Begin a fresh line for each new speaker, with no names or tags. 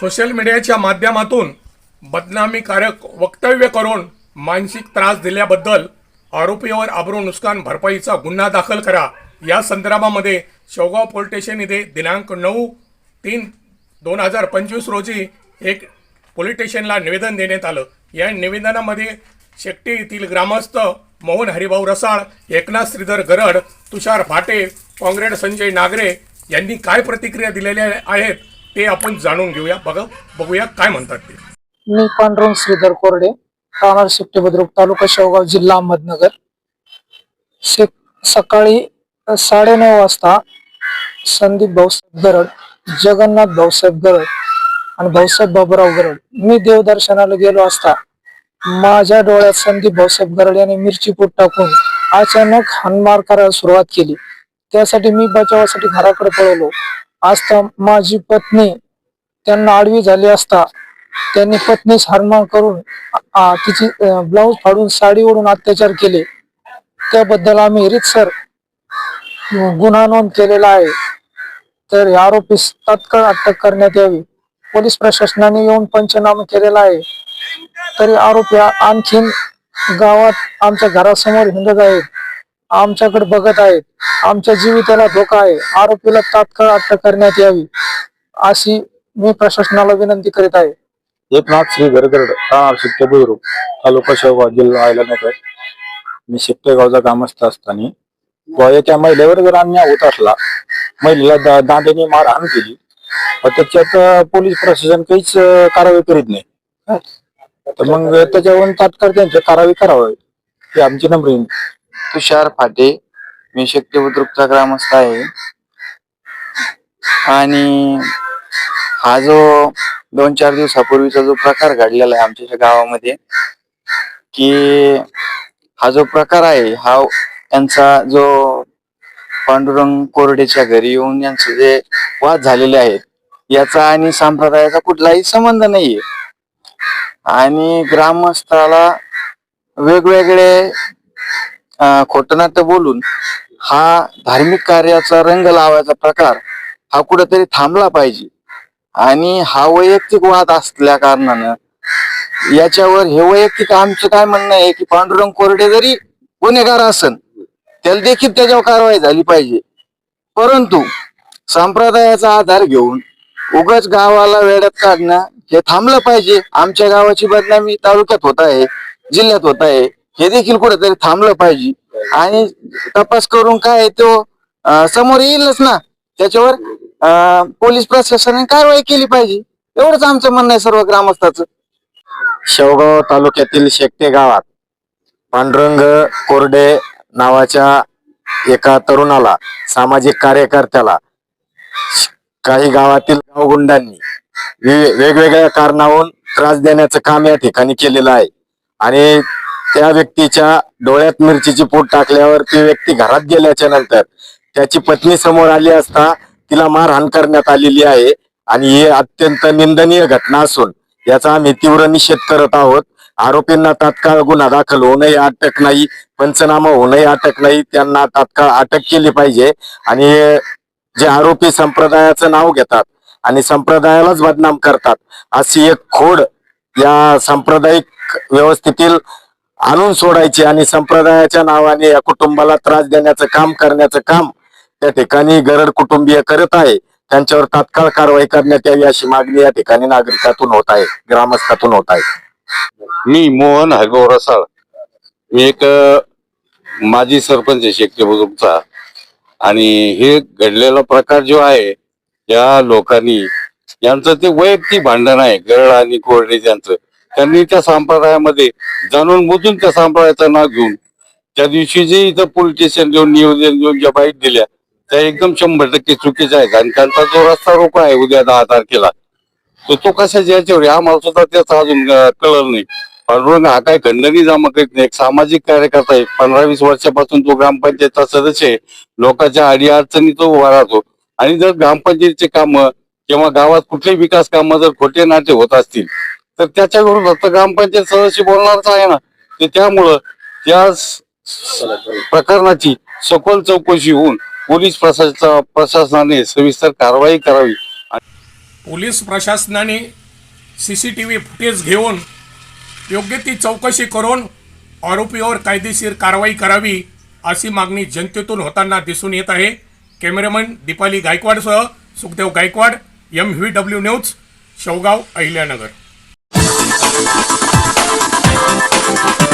Social मीडियाच्या माध्यमातून बदनामीकारक वक्तव्य करून मानसिक त्रास दिल्याबद्दल आरोपीवर आबरू नुकसान भरपाईचा गुन्हा दाखल करा. या संदर्भामध्ये शेवगाव पोलीस स्टेशन येथे दिनांक नऊ तीन दोन हजार पंचवीस रोजी एक पोलीस स्टेशनला निवेदन देण्यात आलं. या निवेदनामध्ये शेट्टी येथील ग्रामस्थ मोहन हरिभाऊ रसाळ एकनाथ श्रीधर गरड तुषार फाटे काँग्रेड संजय नागरे यांनी काय प्रतिक्रिया दिलेल्या आहेत ते आपण जाणून घेऊया. बघा बघूया काय म्हणतात ते.
मी पांडुरंग श्रीधर कोरडे राहणार शेट्टी बुद्रुक तालुका शेवगाव जिल्हा अहमदनगर. शे सकाळी साडेनऊ वाजता संदीप भाऊसाहेब गरड जगन्नाथ भाऊसाहेब गरड आणि भाऊसाहेब बाबूराव गरड. मी देवदर्शनाला गेलो असता माझ्या डोळ्यात संदीप भाऊसाहेब गरड यांनी मिरची पूट टाकून अचानक हनमार करायला सुरुवात केली. त्यासाठी मी बचावासाठी घराकडे पळवलो असता माझी पत्नी त्यांना आडवी झाली असता त्यांनी पत्नीस हरमान करून तिची ब्लाऊज फाडून साडी ओढून अत्याचार केले. त्याबद्दल आम्ही रितसर गुन्हा नोंद केलेला आहे. तर या आरोपीस तात्काळ अटक करण्यात यावी. पोलीस प्रशासनाने येऊन पंचनामा केलेला आहे. तरी आरोपी आणखीन गावात आमच्या घरासमोर हिंडत आहेत आमच्याकडे बघत आहेत. आमच्या जीविताला धोका आहे. आरोपीला तात्काळ अटक करण्यात यावी अशी मी प्रशासनाला विनंती करीत आहे.
एकनाथ श्री गरगरड राहणार शिट्टे बुद्रुक तालुका शेवगाव जिल्हा अहिल्यानगर. मी शिट्टे गावचा ग्रामस्थ असताना व एका महिलेवर जर अन्याय होत असला महिलेला दा- मारहाण केली व त्याच्यात पोलीस प्रशासन काहीच कारवाई करीत नाही. तर मग त्याच्यावरून तात्काळ त्यांची कारवाई करावी ही आमची नम्र
तुषार फाटे. मी शक्ती बुद्रुकचा ग्रामस्थ आहे. आणि हा जो दोन चार दिवसापूर्वीचा जो प्रकार घडलेला आहे आमच्या गावामध्ये की हा जो प्रकार आहे हा त्यांचा जो पांडुरंग कोरडेच्या घरी येऊन यांचे जे वाद झालेले आहेत याचा आणि संप्रदायाचा कुठलाही संबंध नाहीये. आणि ग्रामस्थाला वेगवेगळे खोटं बोलून हा धार्मिक कार्याचा रंग लावायचा प्रकार हा कुठेतरी थांबला पाहिजे. आणि हा वैयक्तिक वाद असल्या कारणानं याच्यावर हे वैयक्तिक आमचं काय म्हणणं आहे की पांडुरंग कोरडे जरी गुन्हेगार असन त्याला देखील त्याच्यावर कारवाई झाली पाहिजे. परंतु संप्रदायाचा आधार घेऊन उगाच गावाला वेड्यात काढणं हे थांबलं पाहिजे. आमच्या गावाची बदनामी तालुक्यात होत आहे जिल्ह्यात होत आहे. हे देखील कुठेतरी थांबलं पाहिजे. आणि तपास करून काय तो समोर येईलच ना. त्याच्यावर अं, पोलीस प्रशासनाने कारवाई केली पाहिजे. एवढंच आमचं म्हणणं आहे सर्व ग्रामस्थाच.
शेवगाव तालुक्यातील शेकटे गावात पांडुरंग कोरडे नावाच्या एका तरुणाला सामाजिक कार्यकर्त्याला काही गावातील गावगुंडांनी वेगवेगळ्या कारणाहून त्रास देण्याचं काम या ठिकाणी केलेलं आहे. आणि त्या व्यक्तीच्या डोळ्यात मिरचीची पोट टाकल्यावर ती व्यक्ती घरात गेल्याच्यानंतर त्याची पत्नी समोर आली असता तिला मारहाण करण्यात आलेली आहे आणि ही अत्यंत निंदनीय घटना असून याचा आम्ही तीव्र निषेध करत आहोत. आरोपींना तात्काळ गुन्हा दाखल होऊनही अटक नाही पंचनामा होऊनही अटक नाही त्यांना तात्काळ अटक केली पाहिजे आणि जे आरोपी संप्रदायाचं नाव घेतात आणि संप्रदायालाच बदनाम करतात अशी एक खोड या सांप्रदायिक व्यवस्थेतील आणून सोडायची आणि संप्रदायाच्या नावाने या कुटुंबाला त्रास देण्याचं काम करण्याचं काम त्या ठिकाणी गरड कुटुंबीय करत आहे. त्यांच्यावर तात्काळ कारवाई करण्यात यावी अशी मागणी या ठिकाणी नागरिकातून होत आहे ग्रामस्थातून होत आहे.
मी मोहन हरिभाऊ रसाळ मी एक माजी सरपंच आहे शेकटे बुजुर्गचा आणि हे घडलेला प्रकार जो आहे या लोकांनी यांचं ते वैयक्तिक भांडण आहे गरड आणि कोरडे यांचं त्यांनी त्या संप्रदायामध्ये जाणून बुजून त्या संप्रदायाचं नाव घेऊन त्या दिवशी जे इथं पोलीस स्टेशन देऊन नियोजन देऊन ज्या बाईट दिल्या त्या एकदम शंभर टक्के चुकीच्या आहेत. आणि त्यांचा जो रस्ता रोको आहे उद्या दहा तारखेला तो तो कशाच्या याच्यावर आम्हाला सुद्धा त्याचा अजून कळलं नाही. पांडुरंग हा काही खंडणी जमा करीत नाही. एक सामाजिक कार्यकर्ता आहे पंधरा वीस वर्षापासून तो ग्रामपंचायतचा सदस्य आहे. लोकांच्या अडी अडचणी तो उभा राहतो. आणि जर ग्रामपंचायतीचे काम किंवा गावात कुठलेही विकास कामं जर खोटे नाटे होत असतील तर त्याच्या विरोधात ग्रामपंचायत सदस्य बोलणारच आहे ना. ते त्यामुळं त्या प्रकरणाची सखोल चौकशी होऊन पोलीस प्रशासना प्रशासनाने सविस्तर कारवाई करावी.
पोलीस प्रशासनाने C C T V footage घेऊन योग्य ती चौकशी करून आरोपीवर कायदेशीर कारवाई करावी अशी मागणी जनतेतून होताना दिसून येत आहे. Cameraman Deepali गायकवाडसह Sukhdev Gaikwad M V W news Shevgaon Ahilyanagar. Thank you.